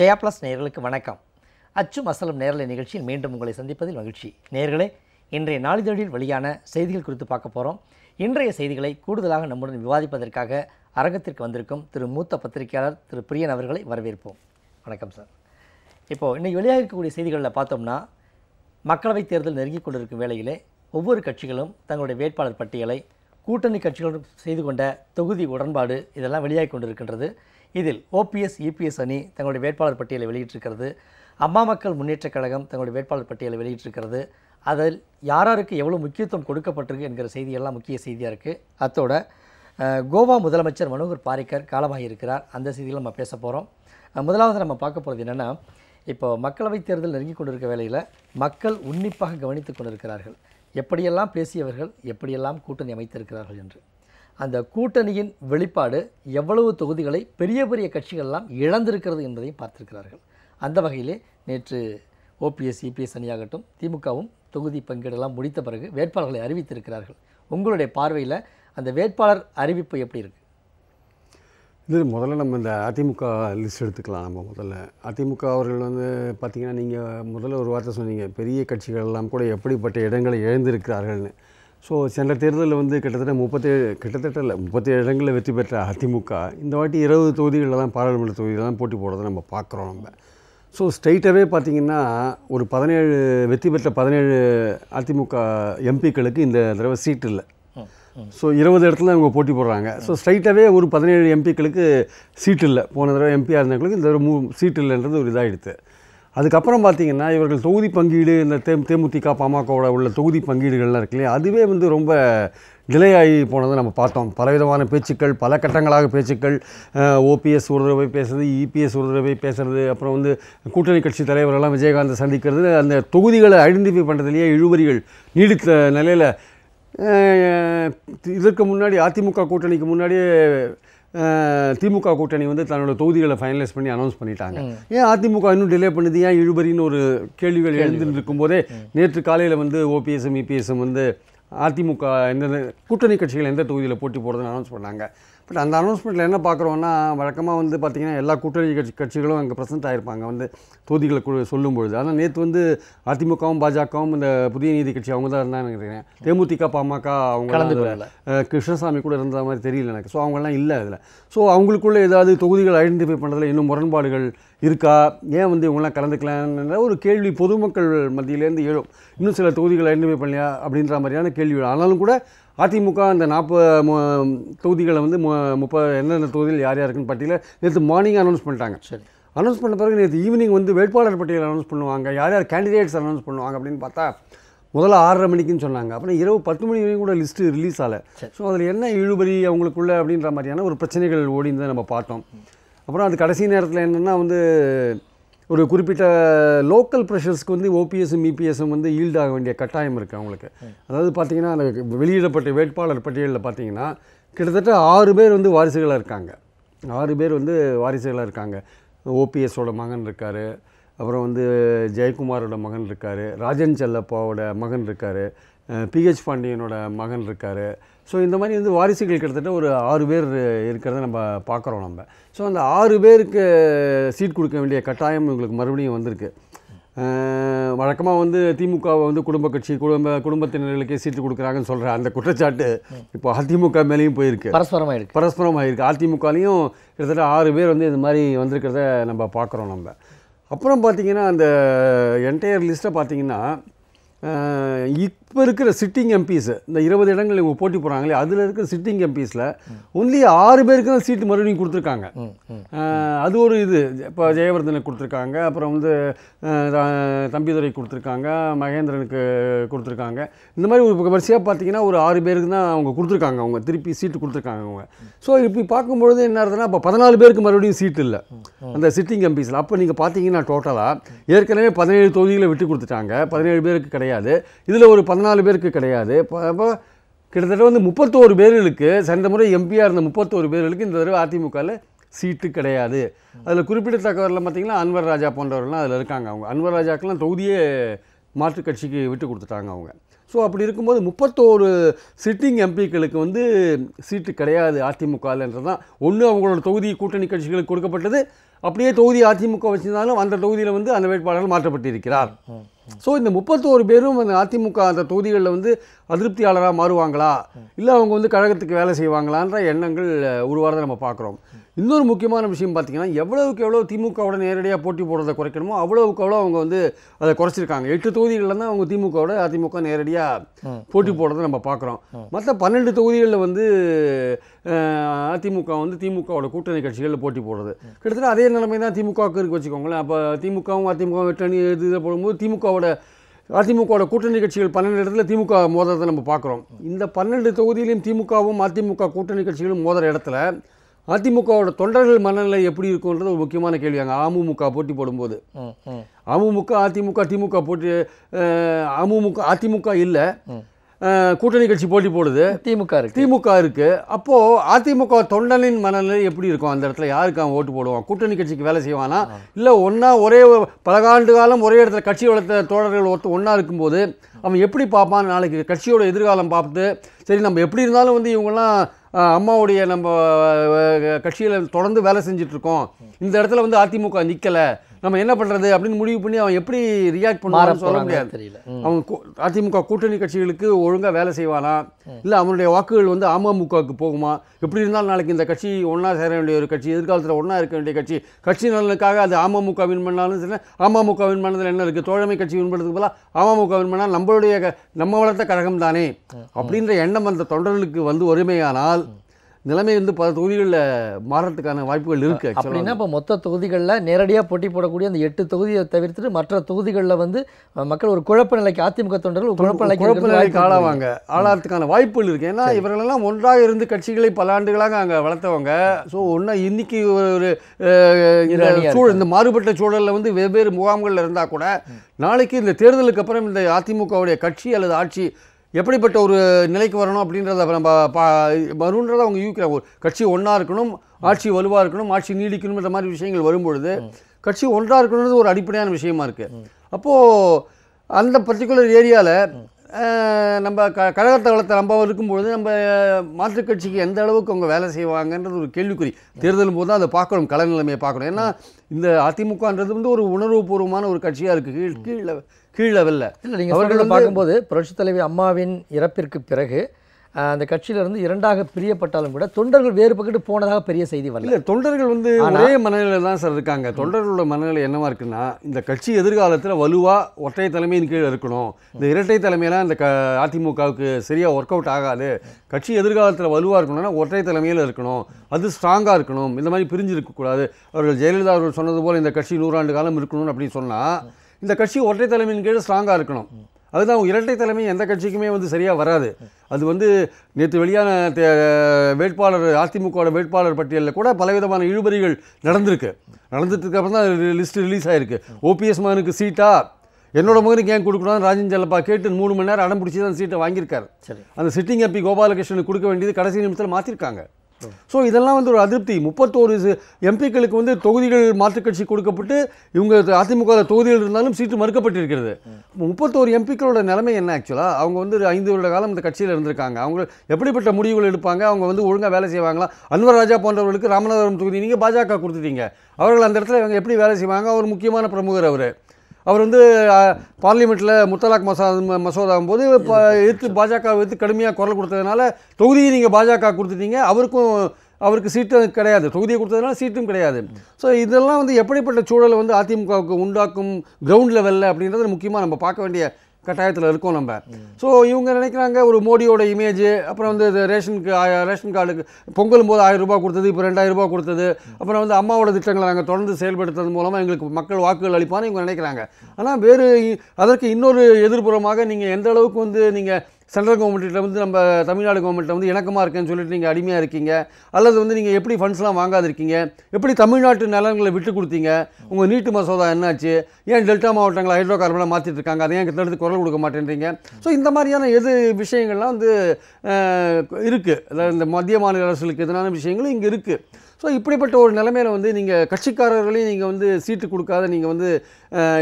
Jaya plus நேர்களுக்கு வணக்கம். அச்சும் அசலும் நேரலை நிகழ்ச்சியில் மீண்டும் உங்களை சந்திப்பதில் மகிழ்ச்சி. நேர்களே இன்றைய நாளிதழில் வெளியான செய்திகள் குறித்து பார்க்க போகிறோம் இன்றைய செய்திகளை கூடுதலாக நம்முடன் விவாதிப்பதற்காக அரங்கத்திற்கு வந்திருக்கும் திரு மூத்த பத்திரிகையாளர் திரு பிரியன் அவர்களை வரவேற்போம். வணக்கம் சார். இப்போது இன்னைக்கு வெளியாக இருக்கக்கூடிய செய்திகளில் பார்த்தோம்னா மக்களவைத் தேர்தல் நெருங்கிக் கொண்டிருக்கும் வேளையிலே ஒவ்வொரு கட்சிகளும் தங்களுடைய வேட்பாளர் பட்டியலை கூட்டணி கட்சிகளுடன் செய்து கொண்ட தொகுதி உடன்பாடு இதெல்லாம் வெளியாகி கொண்டிருக்கின்றது. இதில் ஓபிஎஸ் இபிஎஸ் அணி தங்களுடைய வேட்பாளர் பட்டியலை வெளியிட்டிருக்கிறது. அம்மா மக்கள் முன்னேற்றக் கழகம் தங்களுடைய வேட்பாளர் பட்டியலை வெளியிட்டிருக்கிறது. அதில் யாராருக்கு எவ்வளோ முக்கியத்துவம் கொடுக்கப்பட்டிருக்கு என்கிற செய்தியெல்லாம் முக்கிய செய்தியாக இருக்குது அத்தோட கோவா முதலமைச்சர் மனோகர் பாரிக்கர் காலமாகியிருக்கிறார் அந்த செய்தியில் நம்ம பேச போகிறோம் முதலாவது நம்ம பார்க்க போகிறது என்னென்னா இப்போ மக்களவைத் தேர்தல் நெருங்கி கொண்டிருக்க வேளையில் மக்கள் உன்னிப்பாக கவனித்து கொண்டிருக்கிறார்கள். எப்படியெல்லாம் பேசியவர்கள் எப்படியெல்லாம் கூட்டணி அமைத்திருக்கிறார்கள் என்று. அந்த கூட்டணியின் வெளிப்பாடு எவ்வளவு தொகுதிகளை பெரிய பெரிய கட்சிகள்லாம் இழந்திருக்கிறது என்பதையும் பார்த்திருக்கிறார்கள். அந்த வகையிலே நேற்று ஓபிஎஸ் இபிஎஸ் அணியாகட்டும் திமுகவும் தொகுதி பங்கீடெல்லாம் முடித்த பிறகு வேட்பாளர்களை அறிவித்திருக்கிறார்கள். உங்களுடைய பார்வையில் அந்த வேட்பாளர் அறிவிப்பு எப்படி இருக்குது இது முதல்ல நம்ம இந்த அதிமுக லிஸ்ட் எடுத்துக்கலாம். நம்ம முதல்ல அதிமுக அவர்கள் வந்து பார்த்திங்கன்னா நீங்கள் முதல்ல ஒரு வார்த்தை சொன்னீங்க. பெரிய கட்சிகள் எல்லாம் கூட எப்படிப்பட்ட இடங்களை இழந்திருக்கிறார்கள்னு. ஸோ சென்ற தேர்தலில் வந்து கிட்டத்தட்ட முப்பத்தேழு கிட்டத்தட்ட இல்லை முப்பத்தேழு இடங்களில் வெற்றி பெற்ற அதிமுக இந்த வாட்டி இருபது தொகுதிகளில் தான் பாராளுமன்ற தொகுதியில் தான் போட்டி போடுறதை நம்ம பார்க்குறோம் நம்ம. ஸோ ஸ்ட்ரைட்டாகவே பார்த்திங்கன்னா ஒரு பதினேழு வெற்றி பெற்ற பதினேழு அதிமுக எம்பிக்களுக்கு இந்த தடவை சீட் இல்லை. ஸோ இருபது இடத்துல அவங்க போட்டி போடுறாங்க. ஸோ ஸ்ட்ரைட்டாகவே ஒரு பதினேழு எம்பிக்களுக்கு சீட் இல்லை. போன தடவை எம்பியாக இருந்தவங்களுக்கு இந்த தடவை மூ சீட் இல்லைன்றது ஒரு இதாகிடுது அதுக்கப்புறம் பார்த்திங்கன்னா இவர்கள் தொகுதி பங்கீடு இந்த தே தேமுதிக பாமகவோட உள்ள தொகுதி பங்கீடுகள்லாம் இருக்கு இல்லையா? அதுவே வந்து ரொம்ப டிலே ஆகி போனதை நம்ம பார்த்தோம். பலவிதமான பேச்சுக்கள் பல கட்டங்களாக பேச்சுக்கள் ஓபிஎஸ் ஒரு தடவை பேசுறது இபிஎஸ் ஒரு தடவை பேசுறது அப்புறம் வந்து கூட்டணி கட்சி தலைவரெல்லாம் விஜயகாந்தை சந்திக்கிறது அந்த தொகுதிகளை ஐடென்டிஃபை பண்ணுறதுலேயே இழுவரிகள் நீடித்த நிலையில் இதற்கு முன்னாடி அதிமுக கூட்டணிக்கு முன்னாடியே திமுக கூட்டணி வந்து தன்னோட தொகுதிகளை ஃபைனலைஸ் பண்ணி அனௌன்ஸ் பண்ணிட்டாங்க. ஏன் அதிமுக இன்னும் டிலே பண்ணுது? ஏன் இழுபறின்னு ஒரு கேள்விகள் எழுந்துட்டு இருக்கும்போதே நேற்று காலையில் வந்து ஓபிஎஸ்எம் இபிஎஸ்எம் வந்து அதிமுக எந்தெந்த கூட்டணி கட்சிகள் எந்த தொகுதியில் போட்டி போடுறதுன்னு அனௌன்ஸ் பண்ணாங்க. பட் அந்த அனௌன்ஸ்மெண்ட்டில் என்ன பார்க்குறோன்னா வழக்கமாக வந்து பார்த்திங்கன்னா எல்லா கூட்டணி கட்சி கட்சிகளும் அங்கே ப்ரெசென்ட் ஆகிருப்பாங்க வந்து தொகுதிகளை சொல்லும் பொழுது ஆனால் நேற்று வந்து அதிமுகவும் பாஜகவும் இந்த புதிய நீதி கட்சி அவங்க தான் இருந்தாங்க நினைக்கிறேன். தேமுதிக பாமக அவங்க கிருஷ்ணசாமி கூட இருந்த மாதிரி தெரியல எனக்கு. ஸோ அவங்கெல்லாம் இல்லை அதில். ஸோ அவங்களுக்குள்ள ஏதாவது தொகுதிகள் ஐடென்டிஃபை பண்ணுறதுல இன்னும் முரண்பாடுகள் இருக்கா? ஏன் வந்து இவங்கெல்லாம் கலந்துக்கலாம்ன்ற ஒரு கேள்வி பொதுமக்கள் மத்தியிலேருந்து எழும். இன்னும் சில தொகுதிகள் ஐடென்டிஃபை பண்ணலையா? அப்படின்ற மாதிரியான கேள்வி. ஆனாலும் கூட அதிமுக அந்த நாற்பது தொகுதிகளை வந்து மு- முப்பது எந்தெந்த தொகுதியில் யார் யாருக்குன்னு பட்டியல நேற்று மார்னிங் அனௌன்ஸ் பண்ணிட்டாங்க. சரி. அனௌன்ஸ் பண்ண பிறகு நேற்று ஈவினிங் வந்து வேட்பாளர் பட்டியல் அனௌன்ஸ் பண்ணுவாங்க. யார் யார் கேண்டிடேட்ஸ் அனௌன்ஸ் பண்ணுவாங்க அப்படின்னு பார்த்தா முதல்ல ஆறரை மணிக்குன்னு சொன்னாங்க. அப்புறம் இரவு பத்து மணி வரைக்கும் கூட லிஸ்ட்டு ரிலீஸ் ஆகலை. ஸோ அதில் என்ன இழுபறி அவங்களுக்குள்ள அப்படின்ற மாதிரியான ஒரு பிரச்சனைகள் ஓடிந்து நம்ம பார்த்தோம். அப்புறம் அது கடைசி நேரத்தில் என்னென்னா வந்து ஒரு குறிப்பிட்ட லோக்கல் ப்ரெஷர்ஸ்க்கு வந்து ஓபிஎஸும் இபிஎஸும் வந்து ஈல்ட் ஆக வேண்டிய கட்டாயம் இருக்குது அவங்களுக்கு. அதாவது பார்த்தீங்கன்னா அந்த வெளியிடப்பட்ட வேட்பாளர் பட்டியலில் பார்த்தீங்கன்னா கிட்டத்தட்ட ஆறு பேர் வந்து வாரிசுகளாக இருக்காங்க. ஆறு பேர் வந்து வாரிசுகளாக இருக்காங்க. ஓபிஎஸோட மகன் இருக்கார். அப்புறம் வந்து ஜெயக்குமாரோட மகன் இருக்கார். ராஜன் செல்லப்பாவோட மகன் இருக்கார். பிஹெச் பாண்டியனோட மகன் இருக்கார். ஸோ இந்த மாதிரி வந்து வாரிசுகள் கிட்டத்தட்ட ஒரு ஆறு பேர் இருக்கிறத நம்ம பார்க்குறோம் நம்ம. ஸோ அந்த ஆறு பேருக்கு சீட் கொடுக்க வேண்டிய கட்டாயம் இவங்களுக்கு மறுபடியும் வந்திருக்கு. வழக்கமாக வந்து திமுக வந்து குடும்ப கட்சி குடும்ப குடும்பத்தினர்களுக்கே சீட்டு கொடுக்குறாங்கன்னு சொல்கிற அந்த குற்றச்சாட்டு இப்போ அதிமுக மேலேயும் போயிருக்கு. பரஸ்பரமாக இருக்கு பரஸ்பரம் ஆகிருக்கு அதிமுகலையும் கிட்டத்தட்ட ஆறு பேர் வந்து இந்த மாதிரி வந்திருக்கிறத நம்ம பார்க்குறோம் நம்ம. அப்புறம் பார்த்தீங்கன்னா அந்த என்டையர் லிஸ்ட்டை பார்த்தீங்கன்னா இப்போ இருக்கிற சிட்டிங் எம்பிஸ் இந்த இருபது இடங்கள் இவங்க போட்டி போகிறாங்களே அதில் இருக்கிற சிட்டிங் எம்பிஸில் ஒன்லி ஆறு பேருக்கு தான் சீட்டு மறுபடியும் கொடுத்துருக்காங்க. அது ஒரு இது. இப்போ ஜெயவர்தனுக்கு கொடுத்துருக்காங்க அப்புறம் வந்து தம்பிதுரை கொடுத்துருக்காங்க மகேந்திரனுக்கு கொடுத்துருக்காங்க. இந்த மாதிரி ஒரு வரிசையாக பார்த்தீங்கன்னா ஒரு ஆறு பேருக்கு தான் அவங்க கொடுத்துருக்காங்க அவங்க திருப்பி சீட்டு கொடுத்துருக்காங்க அவங்க. ஸோ இப்படி பார்க்கும்பொழுது என்ன ஆகுதுன்னா இப்போ பதினாலு பேருக்கு மறுபடியும் சீட்டு இல்லை. அந்த சிட்டிங் எம்பிஸில் அப்போ நீங்கள் பார்த்தீங்கன்னா டோட்டலாக ஏற்கனவே பதினேழு தொகுதிகளை விட்டு கொடுத்துட்டாங்க. பதினேழு பேருக்கு கிடையாது. இதில் ஒரு பதினாலு பதினாலு பேருக்கு கிடையாது. இப்போ அப்போ கிட்டத்தட்ட வந்து முப்பத்தோரு பேர்களுக்கு சென்ற முறை எம்பியாக இருந்த முப்பத்தோரு பேர்களுக்கு இந்த தடவை அதிமுகவில் சீட்டு கிடையாது. அதில் குறிப்பிடத்தக்கவரில் பார்த்தீங்கன்னா அன்வர் ராஜா போன்றவர்கள்லாம் அதில் இருக்காங்க அவங்க. அன்வர் ராஜாக்கெல்லாம் தொகுதியே மாற்றுக் கட்சிக்கு விட்டு கொடுத்துட்டாங்க அவங்க. ஸோ அப்படி இருக்கும்போது முப்பத்தோரு சிட்டிங் எம்பிக்களுக்கு வந்து சீட்டு கிடையாது அதிமுகலன்றது தான் ஒன்று அவங்களோட தொகுதி கூட்டணி கட்சிகளுக்கு கொடுக்கப்பட்டது. அப்படியே தொகுதி அதிமுக வச்சிருந்தாலும் அந்த தொகுதியில் வந்து அந்த வேட்பாளர்கள் மாற்றப்பட்டிருக்கிறார். ஸோ இந்த முப்பத்தோரு பேரும் அந்த அதிமுக அந்த தொகுதிகளில் வந்து அதிருப்தியாளராக மாறுவாங்களா? இல்லை அவங்க வந்து கழகத்துக்கு வேலை செய்வாங்களான்ற எண்ணங்கள் அஹ், உருவாறதை நம்ம பார்க்குறோம். இன்னொரு முக்கியமான விஷயம் பார்த்தீங்கன்னா எவ்வளவுக்கு எவ்வளோ திமுகவோட நேரடியாக போட்டி போடுறதை குறைக்கணுமோ அவ்வளவுக்கு எவ்வளோ அவங்க வந்து அதை குறைச்சிருக்காங்க. எட்டு தொகுதிகளில் தான் அவங்க திமுகவோட அதிமுக நேரடியாக போட்டி போடுறதை நம்ம பார்க்குறோம். மற்ற பன்னெண்டு தொகுதிகளில் வந்து அதிமுக வந்து திமுகவோட கூட்டணி கட்சிகளில் போட்டி போடுறது. கிட்டத்தட்ட அதே நிலைமை தான் திமுகவுக்கு இருக்கு வச்சுக்கோங்களேன். அப்போ திமுகவும் அதிமுக கூட்டணி இது இதை போடும்போது திமுகவோட அதிமுகவோட கூட்டணி கட்சிகள் பன்னெண்டு இடத்துல திமுக மோதுறதை நம்ம பார்க்குறோம். இந்த பன்னெண்டு தொகுதியிலையும் திமுகவும் அதிமுக கூட்டணி கட்சிகளும் மோதுற இடத்துல அதிமுகவோட தொண்டர்கள் மனநிலை எப்படி இருக்குன்றது ஒரு முக்கியமான கேள்வி. அங்கே அமமுக போட்டி போடும்போது. அமமுக அதிமுக திமுக போட்டி அமமுக அதிமுக இல்லை. கூட்டணி கட்சி போட்டி போடுது. திமுக இருக்கு. திமுக இருக்கு. அப்போ அதிமுக தொண்டனின் மனநிலை எப்படி இருக்கும்? அந்த இடத்துல யாருக்கு அவன் ஓட்டு போடுவான்? கூட்டணி கட்சிக்கு வேலை செய்வானா? இல்லை ஒன்றா ஒரே பலகாண்டு காலம் ஒரே இடத்துல கட்சி வளர்த்த தோழர்கள் ஒருத்த ஒன்றா இருக்கும்போது அவன் எப்படி பார்ப்பான்? நாளைக்கு கட்சியோட எதிர்காலம் பார்த்து சரி நம்ம எப்படி இருந்தாலும் வந்து இவங்கெல்லாம் அம்மாவுடைய நம்ம கட்சியில் தொடர்ந்து வேலை செஞ்சுட்டு இருக்கோம். இந்த இடத்துல வந்து அதிமுக நிற்கலை நம்ம என்ன பண்ணுறது அப்படின்னு முடிவு பண்ணி அவன் எப்படி ரியாக்ட் பண்ணுவான்னு சொல்ல முடியாது. தெரியல. அவன் அதிமுக கூட்டணி கட்சிகளுக்கு ஒழுங்கா வேலை செய்வானா? இல்லை அவனுடைய வாக்குகள் வந்து அமமுகவுக்கு போகுமா? எப்படி இருந்தாலும் நாளைக்கு இந்த கட்சி ஒன்றா சேர வேண்டிய ஒரு கட்சி எதிர்காலத்தில் ஒன்றா இருக்க வேண்டிய கட்சி கட்சி நலனுக்காக அது அமமுக வின் பண்ணாலும் சரி அமமுக வின் பண்ணதில் என்ன இருக்குது தோழமை கட்சி வின் பண்ணுறதுக்கு பதிலாக அமமுக வின் பண்ணால் நம்மளுடைய நம்ம வளர்த்த கழகம் தானே அப்படின்ற எண்ணம் அந்த தொண்டர்களுக்கு வந்து ஒருமையானால் நிலைமை வந்து பல தொகுதிகளில் மாறத்துக்கான வாய்ப்புகள் இருக்கு. அப்படின்னா இப்போ மொத்த தொகுதிகளில் நேரடியாக போட்டி போடக்கூடிய அந்த எட்டு தொகுதியை தவிர்த்துட்டு மற்ற தொகுதிகளில் வந்து மக்கள் ஒரு குழப்ப நிலைக்கு அதிமுக தொண்டர்கள் குழப்ப நிலைக்கு குழப்ப நிலைக்கு. ஆளாவாங்க. ஆளாகிறதுக்கான வாய்ப்புகள் இருக்கு. ஏன்னா இவர்களெல்லாம் ஒன்றாக இருந்து கட்சிகளை பல ஆண்டுகளாக அங்கே வளர்த்தவங்க. ஸோ ஒன்றா இன்னைக்கு ஒரு சூழல் இந்த மாறுபட்ட சூழலில் வந்து வெவ்வேறு முகாம்களில் இருந்தால் கூட நாளைக்கு இந்த தேர்தலுக்கு அப்புறம் இந்த அதிமுகவுடைய கட்சி அல்லது ஆட்சி எப்படிப்பட்ட ஒரு நிலைக்கு வரணும் அப்படின்றத நம்ம பா வருன்றதை அவங்க யூக்கிறாங்க ஒரு கட்சி ஒன்றா இருக்கணும் ஆட்சி வலுவாக இருக்கணும் ஆட்சி நீடிக்கணும்ன்ற மாதிரி விஷயங்கள் வரும்பொழுது கட்சி ஒன்றாக இருக்கணுன்றது ஒரு அடிப்படையான விஷயமா இருக்குது அப்போது அந்த பர்டிகுலர் ஏரியாவில் நம்ம க கழகத்தை வளர்த்த நம்ம இருக்கும்பொழுது நம்ம மாற்றுக் கட்சிக்கு எந்த அளவுக்கு அவங்க வேலை செய்வாங்கன்றது ஒரு கேள்விக்குறி. தேர்தலும் போது தான் அதை பார்க்கணும் கள நிலைமையை பார்க்கணும். ஏன்னா இந்த அதிமுகன்றது வந்து ஒரு உணர்வுபூர்வமான ஒரு கட்சியாக இருக்குது கீழ் கீழ் கீழ் லெவலில் இல்லை நீங்கள் அவர்கள் பார்க்கும்போது புரட்சித் தலைவி அம்மாவின் இறப்பிற்கு பிறகு அந்த கட்சியிலிருந்து இரண்டாக பிரியப்பட்டாலும் கூட தொண்டர்கள் வேறு பக்கத்து போனதாக பெரிய செய்தி வரல. இல்லை தொண்டர்கள் வந்து ஒரே மனநிலையில் தான் சார் இருக்காங்க. தொண்டர்களோட மனநிலை என்னவா இருக்குன்னா இந்த கட்சி எதிர்காலத்தில் வலுவாக ஒற்றை தலைமையின் கீழ் இருக்கணும். இந்த இரட்டை தலைமையெல்லாம் இந்த க அதிமுகவுக்கு சரியாக ஒர்க் அவுட் ஆகாது. கட்சி எதிர்காலத்தில் வலுவாக இருக்கணும்னா ஒற்றை தலைமையில் இருக்கணும். அது ஸ்ட்ராங்காக இருக்கணும். இந்த மாதிரி பிரிஞ்சு இருக்கக்கூடாது அவர்கள் ஜெயலலிதா அவர்கள் சொன்னது போல் இந்த கட்சி நூறாண்டு காலம் இருக்கணும்னு அப்படின்னு சொன்னால் இந்த கட்சி ஒற்றை தலைமையின் கீழ் ஸ்ட்ராங்காக இருக்கணும். அதுதான் இரட்டை தலைமை எந்த கட்சிக்குமே வந்து சரியாக வராது. அது வந்து நேற்று வெளியான தே- வேட்பாளர் அதிமுகவோட வேட்பாளர் பட்டியலில் கூட பலவிதமான இழுபறிகள் நடந்திருக்கு. நடந்ததுக்கு அப்புறம் தான் லிஸ்ட் ரிலீஸ் ஆயிருக்கு. ஓபிஎஸ் மகனுக்கு சீட்டா? என்னோட மகனுக்கு ஏன் கொடுக்கணும் ராஜன் செல்லப்பா கேட்டு மூணு மணி நேரம் அடம் பிடிச்சி தான் சீட்டை வாங்கியிருக்காரு. சரி. அந்த சிட்டிங் எம்பி கோபாலகிருஷ்ணனுக்கு கொடுக்க வேண்டியது கடைசி நிமிஷத்தில் மாற்றிருக்காங்க ஸோ இதெல்லாம் வந்து ஒரு அதிருப்தி. முப்பத்தோரு எம்பிக்களுக்கு வந்து தொகுதிகள் மாற்றுக் கட்சி கொடுக்கப்பட்டு இவங்க அதிமுக தொகுதிகள் இருந்தாலும் சீட்டு மறுக்கப்பட்டிருக்கிறது. முப்பத்தோரு எம்பிக்களோட நிலைமை என்ன ஆக்சுவலாக அவங்க வந்து ஒரு ஐந்து வருட காலம் இந்த கட்சியில் இருந்திருக்காங்க. அவங்க எப்படிப்பட்ட முடிவுகள் எடுப்பாங்க? அவங்க வந்து ஒழுங்காக வேலை செய்வாங்களா? அன்வர் ராஜா போன்றவர்களுக்கு ராமநாதபுரம் தொகுதி நீங்கள் பாஜக கொடுத்துட்டீங்க. அவர்கள் அந்த இடத்துல இவங்க எப்படி வேலை செய்வாங்க? அவர் முக்கியமான பிரமுகர் அவர். அவர் வந்து பார்லிமெண்ட்டில் முத்தலாக் மசா மசோதாவும் போது இப்போ எதிர்த்து பாஜக எதிர்த்து கடுமையாக குரல் கொடுத்ததுனால தொகுதியை நீங்கள் பாஜக கொடுத்துட்டீங்க. அவருக்கும் அவருக்கு சீட்டு கிடையாது. தொகுதியை கொடுத்ததுனால சீட்டும் கிடையாது. ஸோ இதெல்லாம் வந்து எப்படிப்பட்ட சூழலை வந்து அதிமுகவுக்கு உண்டாக்கும் கிரவுண்ட் லெவலில் அப்படின்றத முக்கியமாக நம்ம பார்க்க வேண்டிய கட்டாயத்தில் இருக்கோம் நம்ம. ஸோ இவங்க நினைக்கிறாங்க ஒரு மோடியோட இமேஜ் அப்புறம் வந்து ரேஷனுக்கு ரேஷன் கார்டுக்கு பொங்கலும் போது ஆயிரம் ரூபாய் கொடுத்தது இப்போ ரெண்டாயிரம் ரூபாய் கொடுத்தது அப்புறம் வந்து அம்மாவோட திட்டங்களை நாங்கள் தொடர்ந்து செயல்படுத்துறது மூலமாக எங்களுக்கு மக்கள் வாக்குகள் அளிப்பான்னு இவங்க நினைக்கிறாங்க. ஆனால் வேறு அதற்கு இன்னொரு எதிர்ப்புறமாக நீங்கள் எந்த அளவுக்கு வந்து நீங்கள் சென்ட்ரல் கவர்மெண்ட்டில் வந்து நம்ம தமிழ்நாடு கவர்மெண்ட்டில் வந்து இணக்கமாக இருக்கேன்னு சொல்லிட்டு நீங்கள் அடிமையாக இருக்கீங்க. அல்லது வந்து நீங்கள் எப்படி ஃபண்ட்ஸ்லாம் வாங்காதிருக்கீங்க? எப்படி தமிழ்நாட்டு நிலங்களை விட்டு கொடுத்தீங்க? உங்கள் நீட்டு மசோதா என்னாச்சு? ஏன் டெல்டா மாவட்டங்களை ஹைட்ரோ கார்பனாக மாற்றிட்டு இருக்காங்க? அதை ஏன் தடுத்து குரல் கொடுக்க மாட்டேன்றீங்க? ஸோ இந்த மாதிரியான எது விஷயங்கள்லாம் வந்து இருக்குது அதாவது இந்த மத்திய மாநில அரசுகளுக்கு எதிரான விஷயங்களும் இங்கே இருக்குது ஸோ இப்படிப்பட்ட ஒரு நிலைமையில் வந்து நீங்கள் கட்சிக்காரர்களையும் நீங்கள் வந்து சீட்டு கொடுக்காத நீங்கள் வந்து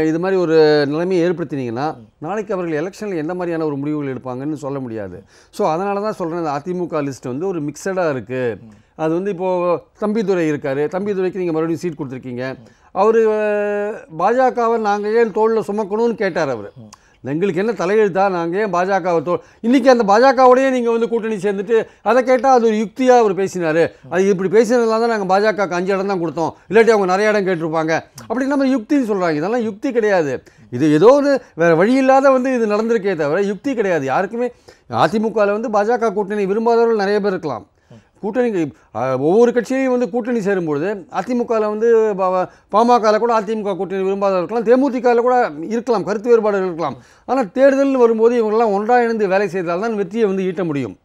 இது மாதிரி ஒரு நிலைமையை ஏற்படுத்தினீங்கன்னா நாளைக்கு அவர்கள் எலெக்ஷனில் எந்த மாதிரியான ஒரு முடிவுகள் எடுப்பாங்கன்னு சொல்ல முடியாது. ஸோ அதனால தான் சொல்கிறேன் இந்த அதிமுக லிஸ்ட் வந்து ஒரு மிக்சடாக இருக்குது அது வந்து இப்போது தம்பிதுரை இருக்கார். தம்பிதுரைக்கு நீங்கள் மறுபடியும் சீட் கொடுத்துருக்கீங்க. அவர் பாஜகவை நாங்கள் ஏன் தோளில் சுமக்கணும்னு கேட்டார் அவர். எங்களுக்கு என்ன தலையெழுத்தா? நாங்கள் ஏன் பாஜகவை தோ இன்றைக்கி அந்த பாஜகவோடையே நீங்கள் வந்து கூட்டணி சேர்ந்துட்டு அதை கேட்டால் அது ஒரு யுக்தியாக அவர் பேசினார். அது இப்படி பேசினதுலாம் தான் நாங்கள் பாஜகவுக்கு அஞ்சு இடம் தான் கொடுத்தோம். இல்லாட்டி அவங்க நிறைய இடம் கேட்டிருப்பாங்க. அப்படி நம்ம யுக்தின்னு சொல்கிறாங்க இதெல்லாம் யுக்தி கிடையாது. இது ஏதோ ஒரு வேறு வழி இல்லாத வந்து இது நடந்திருக்கே தவிர யுக்தி கிடையாது. யாருக்குமே அதிமுகவில் வந்து பாஜக கூட்டணி விரும்பாதவர்கள் நிறைய பேர் இருக்கலாம். கூட்டணி ஒவ்வொரு கட்சியும் வந்து கூட்டணி சேரும்பொழுது அதிமுகவில் வந்து பாமகவில் கூட அதிமுக கூட்டணி விரும்பாத இருக்கலாம் தேமுதிகவில் கூட இருக்கலாம் கருத்து வேறுபாடுகள் இருக்கலாம். ஆனால் தேர்தல்னு வரும்போது இவங்கெல்லாம் ஒன்றாக இணைந்து வேலை செய்தால் தான் வெற்றியை வந்து ஈட்ட முடியும்.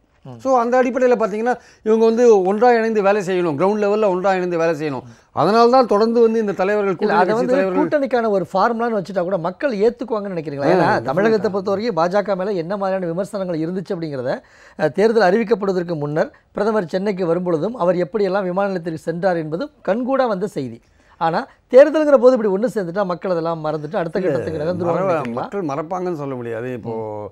ஸோ அந்த அடிப்படையில் பார்த்தீங்கன்னா இவங்க வந்து ஒன்றாக இணைந்து வேலை செய்யணும். கிரவுண்ட் லெவலில் ஒன்றாக இணைந்து வேலை செய்யணும். அதனால தான் தொடர்ந்து வந்து இந்த தலைவர்கள் அதை வந்து கூட்டணிக்கான ஒரு ஃபார்முலான்னு வச்சுட்டா கூட மக்கள் ஏத்துக்குவாங்கன்னு நினைக்கிறீங்களா? ஏன்னா தமிழகத்தை பொறுத்த வரைக்கும் பாஜக மேல என்ன மாதிரியான விமர்சனங்கள் இருந்துச்சு அப்படிங்கிறத தேர்தல் அறிவிக்கப்படுவதற்கு முன்னர் பிரதமர் சென்னைக்கு வரும்பொழுதும் அவர் எப்படியெல்லாம் விமான நிலையத்திற்கு சென்றார் என்பதும் கண்கூடா வந்த செய்தி. ஆனா தேர்தலுங்கிற போது இப்படி ஒண்ணு சேர்ந்துட்டா மக்கள் அதெல்லாம் மறந்துட்டு அடுத்த கட்டத்துக்கு நினைக்கிறீங்களா? மக்கள் மறப்பாங்கன்னு சொல்ல முடியாது. இப்போது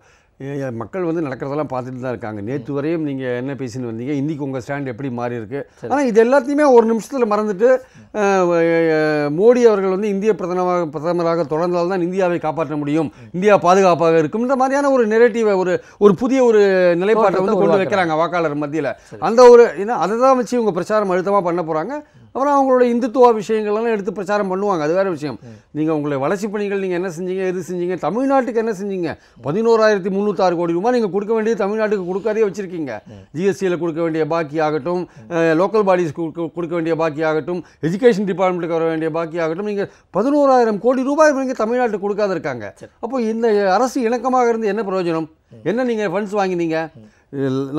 மக்கள் வந்து நடக்கிறதெல்லாம் பார்த்துட்டு தான் இருக்காங்க. நேற்று வரையும் நீங்கள் என்ன பேசின்னு வந்தீங்க? இன்றைக்கி உங்கள் ஸ்டாண்ட் எப்படி மாறி இருக்கு? ஆனால் இது எல்லாத்தையுமே ஒரு நிமிஷத்தில் மறந்துட்டு மோடி அவர்கள் வந்து இந்திய பிரதமராக பிரதமராக தொடர்ந்தால் தான் இந்தியாவை காப்பாற்ற முடியும். இந்தியா பாதுகாப்பாக இருக்கும். இந்த மாதிரியான ஒரு நெரேட்டிவை ஒரு ஒரு புதிய ஒரு நிலைப்பாட்டை வந்து கொண்டு வைக்கிறாங்க வாக்காளர் மத்தியில். அந்த ஒரு ஏன்னா அதை தான் வச்சு இவங்க பிரச்சாரம் அழுத்தமாக பண்ண போகிறாங்க அப்புறம் அவங்களோட இந்துத்துவ விஷயங்கள்லாம் எடுத்து பிரச்சாரம் பண்ணுவாங்க. அது வேற விஷயம். நீங்கள் உங்களுடைய வளர்ச்சி பணிகள் நீங்கள் என்ன செஞ்சீங்க எது செஞ்சீங்க தமிழ்நாட்டுக்கு என்ன செஞ்சீங்க? பதினோராயிரத்தி முந்நூற்றாறு கோடி ரூபாய் நீங்கள் கொடுக்க வேண்டியது தமிழ்நாட்டுக்கு கொடுக்காதே வச்சிருக்கீங்க. ஜிஎஸ்டியில் கொடுக்க வேண்டிய பாக்கி ஆகட்டும் லோக்கல் பாடிஸ் கொடுக்க வேண்டிய பாக்கி ஆகட்டும் எஜுகேஷன் டிபார்ட்மெண்ட்டுக்கு வர வேண்டிய பாக்கி ஆகட்டும் நீங்கள் பதினோராயிரம் கோடி ரூபாய் நீங்கள் தமிழ்நாட்டுக்கு கொடுக்காத இருக்காங்க. அப்போ இந்த அரசு இணக்கமாக இருந்து என்ன பிரயோஜனம்? என்ன நீங்கள் ஃபண்ட்ஸ் வாங்கினீங்க?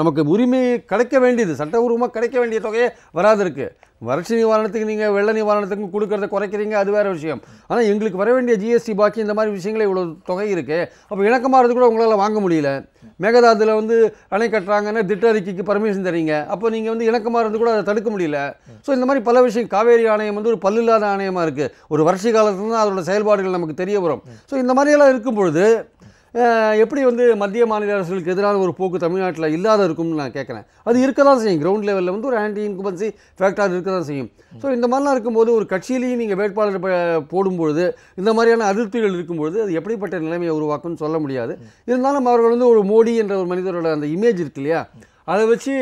நமக்கு உரிமை கிடைக்க வேண்டியது சட்டபூர்வமாக கிடைக்க வேண்டிய தொகையே வராது இருக்கு வறட்சி நிவாரணத்துக்கு நீங்கள் வெள்ள நிவாரணத்துக்கு கொடுக்கறத குறைக்கிறீங்க அது வேறு விஷயம். ஆனால் எங்களுக்கு வர வேண்டிய ஜிஎஸ்டி பாக்கி இந்த மாதிரி விஷயங்களே இவ்வளோ தொகை இருக்குது அப்போ இணக்கமாகிறது கூட உங்களால் வாங்க முடியல. மேகதாதுல வந்து அணை கட்டுறாங்கன்னா திட்ட அறிக்கைக்கு பர்மிஷன் தரீங்க அப்போ நீங்கள் வந்து இணக்கமாக இருந்து கூட அதை தடுக்க முடியல. ஸோ இந்த மாதிரி பல விஷயம் காவேரி ஆணையம் வந்து ஒரு பல்லில்லாத ஆணையமாக இருக்குது ஒரு வறட்சி காலத்துல தான் அதோட செயல்பாடுகள் நமக்கு தெரிய வரும். ஸோ இந்த மாதிரியெல்லாம் இருக்கும் பொழுது எப்படி வந்து மத்திய மாநில அரசுகளுக்கு எதிரான ஒரு போக்கு தமிழ்நாட்டில் இல்லாத இருக்கும்னு நான் கேட்குறேன் அது இருக்க தான் செய்யும் கிரவுண்ட் லெவலில் வந்து ஒரு ஆன்டி இன்குபன்சி ஃபேக்டர் இருக்க தான் செய்யும். ஸோ இந்த மாதிரிலாம் இருக்கும்போது ஒரு கட்சியிலையும் நீங்கள் வேட்பாளர் போடும்பொழுது இந்த மாதிரியான அதிருப்திகள் இருக்கும்பொழுது அது எப்படிப்பட்ட நிலைமையை உருவாக்கும்னு சொல்ல முடியாது. இருந்தாலும் அவர்கள் வந்து ஒரு மோடி என்ற ஒரு மனிதரோட அந்த இமேஜ் இருக்கு இல்லையா? அதை வச்சு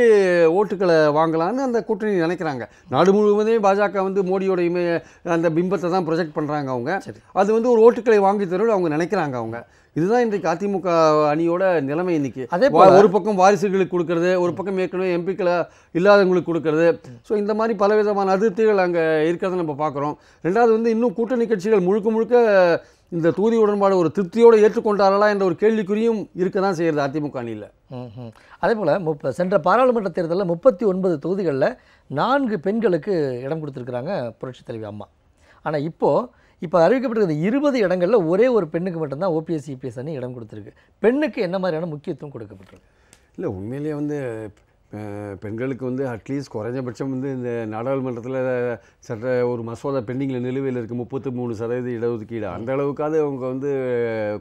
ஓட்டுக்களை வாங்கலாம்னு அந்த கூட்டணி நினைக்கிறாங்க. நாடு முழுவதுமே பாஜக வந்து மோடியோட இமே அந்த பிம்பத்தை தான் ப்ரொஜெக்ட் பண்ணுறாங்க அவங்க. அது வந்து ஒரு ஓட்டுக்களை வாங்கி தரும்னு அவங்க நினைக்கிறாங்க அவங்க. இதுதான் இன்றைக்கு அதிமுக அணியோட நிலைமை இன்னைக்கு. அதே வா- ஒரு பக்கம் வாரிசுகளுக்கு கொடுக்கறது ஒரு பக்கம் ஏற்கனவே எம்பிக்களை இல்லாதவங்களுக்கு கொடுக்கறது. ஸோ இந்த மாதிரி பலவிதமான அதிருப்திகள் அங்கே இருக்கிறத நம்ம பார்க்குறோம். ரெண்டாவது வந்து இன்னும் கூட்டணி கட்சிகள் முழுக்க முழுக்க இந்த தொகுதி உடன்பாடு ஒரு திருப்தியோடு ஏற்றுக்கொண்டார்களா என்ற ஒரு கேள்விக்குறியும் இருக்க தான் செய்கிறது அதிமுக அணியில். அதே போல் முப்ப சென்ற பாராளுமன்ற தேர்தலில் முப்பத்தி ஒன்பது தொகுதிகளில் நான்கு பெண்களுக்கு இடம் கொடுத்துருக்குறாங்க புரட்சித் தலைவி அம்மா. ஆனால் இப்போது இப்போ அறிவிக்கப்பட்டிருக்கிற இருபது இடங்களில் ஒரே ஒரு பெண்ணுக்கு மட்டும்தான் ஓபிஎஸ் இபிஎஸ் அணி இடம் கொடுத்துருக்கு. பெண்ணுக்கு என்ன மாதிரியான முக்கியத்துவம் கொடுக்கப்பட்டிருக்கு? இல்லை உண்மையிலேயே வந்து பெண்களுக்கு வந்து அட்லீஸ்ட் குறைஞ்சபட்சம் வந்து இந்த நாடாளுமன்றத்தில் சட்ட ஒரு மசோதா பெண்டிங்கில் நிலுவையில் இருக்குது முப்பத்தி மூணு சதவீத இடஒதுக்கீடு. அந்த அளவுக்காவது அவங்க வந்து